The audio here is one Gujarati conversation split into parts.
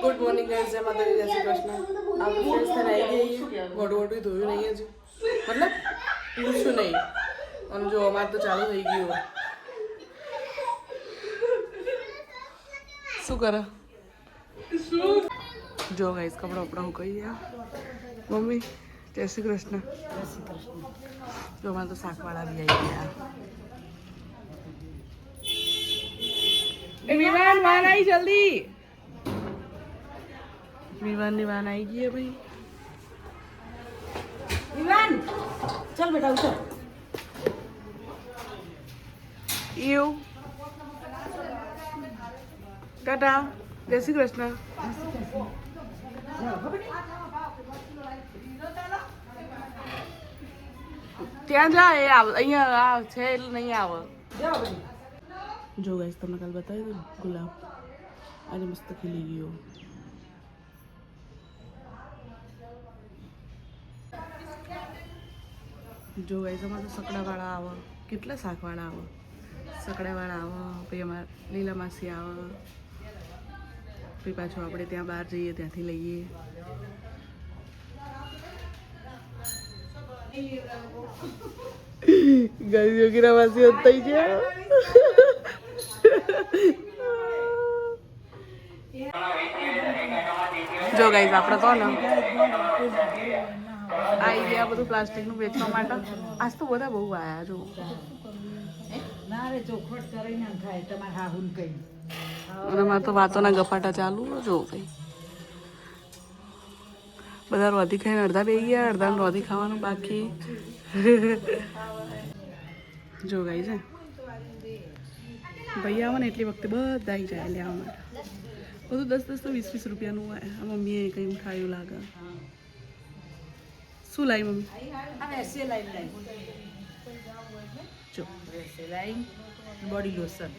ગુડ મોર્નિંગ ગાઈઝ જય માતાજી જય શ્રી કૃષ્ણ આપણે ફ્રેશ થઈને આવી છીએ મોઢું મોઢું ધોયું નહીં હજુ મતલબ પૂછ્યું નહીં અને જો અમારે તો ચાલુ થઈ ગયું શું કરે જો ગાઈઝ કપડા વપડા હું કહી ગયા મમ્મી જય શ્રી કૃષ્ણ જો અમારે તો શાકવાળા બી આવી ગયા એ વિમાન વાન આવી જલ્દી વિમાનની વાન આવી ગઈ હે ભાઈ વિવાન ચાલ બેટા ઉતર એવું ટાટા જય શ્રી કૃષ્ણ ત્યાં જા એ આવ અહીંયા આ છે એટલે નહીં આવે જાઓ બધી જો ગાઈસ તમને કાલ બતાવી દઉં ગુલાબ આજે મસ્ત ખીલી ગયો જો ગાઈસ અમારે સકડાવાળા આવે કેટલા શાકવાળા આવે સકડાવાળા આવે પછી અમારે લીલા માસી આવે પછી પાછું આપણે ત્યાં બહાર જઈએ ત્યાંથી લઈએ ગાઈસ યોગીરા માસી થઈ છે જો ગાઈઝ આપણે તો ને આવી ગયા બધું પ્લાસ્ટિકનું વેચવા માટે. આજ તો બધા બહુ આયા જો ના રે ચોખવટ કરીને ખાય તમારે હાહુન કઈ. અને મારે તો વાતોના ગપાટા ચાલુ જો ભાઈ બધા રોધી ખાઈને અડધા બે ગયા અડધા રોધી ખાવાનું બાકી. જો ગાઈ છે ભાઈ આવે ને એટલી વખતે બધા આવી જાય લેવા માટે બધું દસ દસ તો વીસ વીસ રૂપિયાનું હોય. આ મમ્મીએ કંઈ ઉઠાયું લાગે. શું લાવી મમ્મી? બોડી લોશન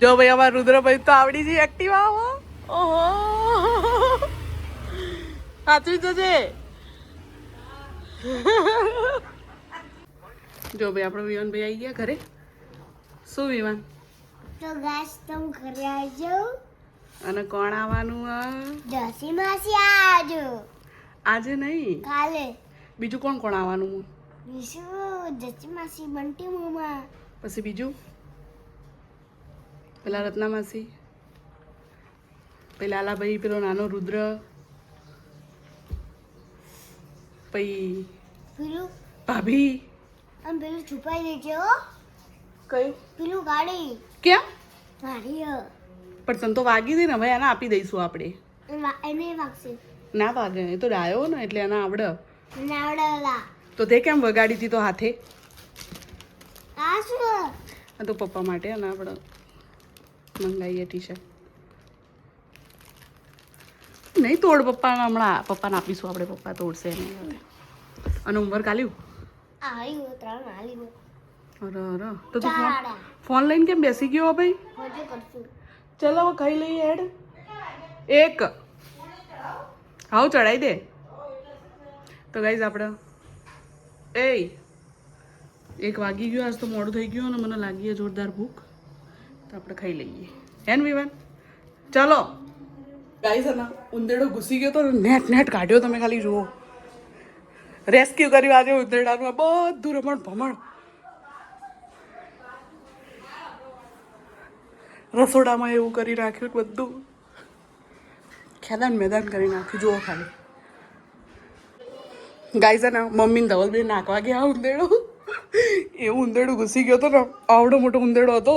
જો. ભાઈ અમારા રુદ્રભાઈ તો આવડી છે એક્ટિવા ઓહો. સાચવી જજે જો ભાઈ આપણો વિવાન ભાઈ આવી ગયા ઘરે. શું વિમાન તો ગાસ તમ ઘરે આવજો. અને કોણ આવવાનું દસી માસી આવજો. આજે નહીં? કાલે. બીજું કોણ કોણ આવવાનું? બીજું દસી માસી બંટી મોમાં. પછી બીજું? પેલા રત્ના માસી. પેલા લાલાભાઈ પેલો નાનો રુદ્ર. પછી ભાભી. આમ પેલું છુપાઈ દેજો કયું પેલું ગાડી. કેમ? ગાડી પણ તને તો વાગી હતી ને હવે એને આપી દઈશું આપણે. એને વાગશે. ના વાગે એ તો ડાયો ને એટલે એને આવડે. અને આવડેલા તો તે કેમ વગાડી હતી તો હાથે? આ શું? આ તો પપ્પા માટે અને આપણે મંગાવીએ ટી શર્ટ નહીં તોડ પપ્પાને હમણાં. પપ્પાને આપીશું આપણે પપ્પા તોડશે એને અને ઉંમર કાલ્યું? આવ્યું ત્રણ આવ્યું અરે અરે. તો તું ફોન ફોન લઈને કેમ બેસી ગયો ભાઈ? ચલો હવે ખાઈ લઈએ હેડ. એક. હાવ ચડાઈ દે. તો ગાઈઝ આપણે એ એક વાગી ગયો આજ તો મોડું થઈ ગયું અને મને લાગી જોરદાર ભૂખ. તો આપણે ખાઈ લઈએ. હેન વિવાન? ચાલો. ગાઈઝ અને ઉંદેડો ઘૂસી ગયો તો નેટ નેટ કાઢ્યો તમે ખાલી જુઓ. રેસ્ક્યુ કર્યું આજે ઉંદેડાનું બધું રમણ ભમણ. રસોડામાં એવું કરી રાખ્યું બધું. ખેદાન મેદાન કરી નાખ્યું, જુઓ ખાલી. ગાઈઝ ને મમ્મીને ધવલબેન નાખવા ગયા ઉંદેડો. એવું ઉંદેડું ઘૂસી ગયો હતો ને, આવડો મોટો ઉંદેડો હતો.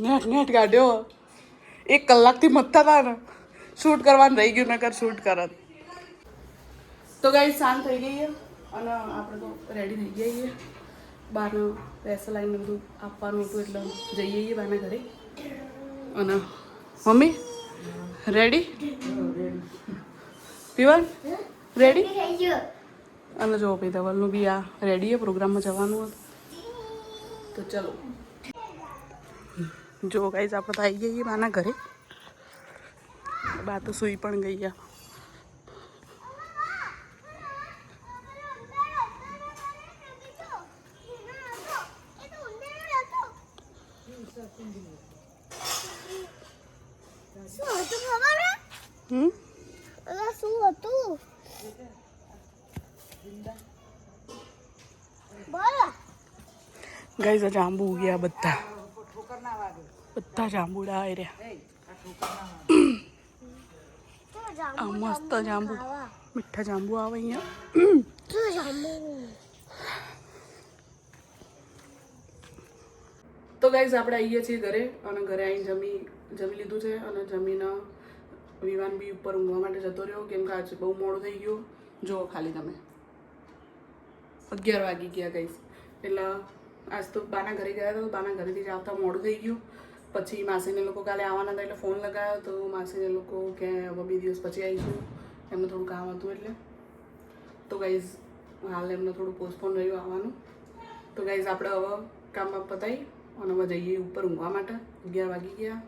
નેટ નેટ કાઢ્યો. એક કલાકથી મથતા હતા ને. શૂટ કરવાનું રહી ગયું, નકર શૂટ કરત તો ગાઈ શાંત થઈ ગઈ અને આપણે તો રેડી થઈ ગયા છીએ પૈસા લાવીને બધું આપવાનું હતું એટલે જઈએ એ બહારના ઘરે. અને મમ્મી રેડી પીવન રેડી અને જો ભાઈ ધવલનું બી આ રેડી પ્રોગ્રામમાં જવાનું હતું. તો ચલો. જો ગાઈઝ આપણે તો આવી જઈએ બાના ઘરે. બા તો સૂઈ પણ ગઈ આ શું હતું ખબર હે? હમ અલા, શું હતું. ગાઈઝ આ જાંબુ ઉગ્યા બધા. બધા જાંબુડા આવી રહ્યા. આ મસ્ત જાંબુ મીઠા જાંબુ આવે અહીંયા. તો ગાઈઝ આપણે આવીએ છીએ ઘરે અને ઘરે આવીને જમી જમી લીધું છે અને જમીને વિવાન બી ઉપર ઊંઘવા માટે જતો રહ્યો. કેમ કે આજે બહુ મોડું થઈ ગયું. જુઓ ખાલી તમે. અગિયાર વાગી ગયા ગાઈઝ એટલે આજ તો બાના ઘરે ગયા હતા તો બાના ઘરેથી જ આવતા મોડું થઈ ગયું. પછી માસીને લોકો કાલે આવવાના હતા એટલે ફોન લગાવ્યો તો માસીને લોકો કે હવે બે દિવસ પછી આવીશું. એમને થોડું કામ હતું એટલે. તો ગાઈઝ હાલ એમને થોડું પોસ્ટપોન રહ્યું આવવાનું. તો ગાઈઝ આપણે હવે કામમાં પતાવી અને હવે જઈએ ઉપર ઊંઘવા માટે. અગિયાર વાગી ગયા.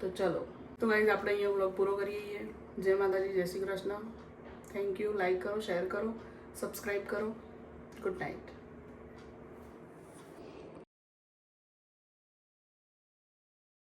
તો ચલો. તો ગાઈઝ આપણે અહીંયા વ્લોગ પૂરો કરીએ છીએ. જય માતાજી, જય Shri Krishna. Thank you like કરો શેર કરો સબસ્ક્રાઈબ કરો. Good night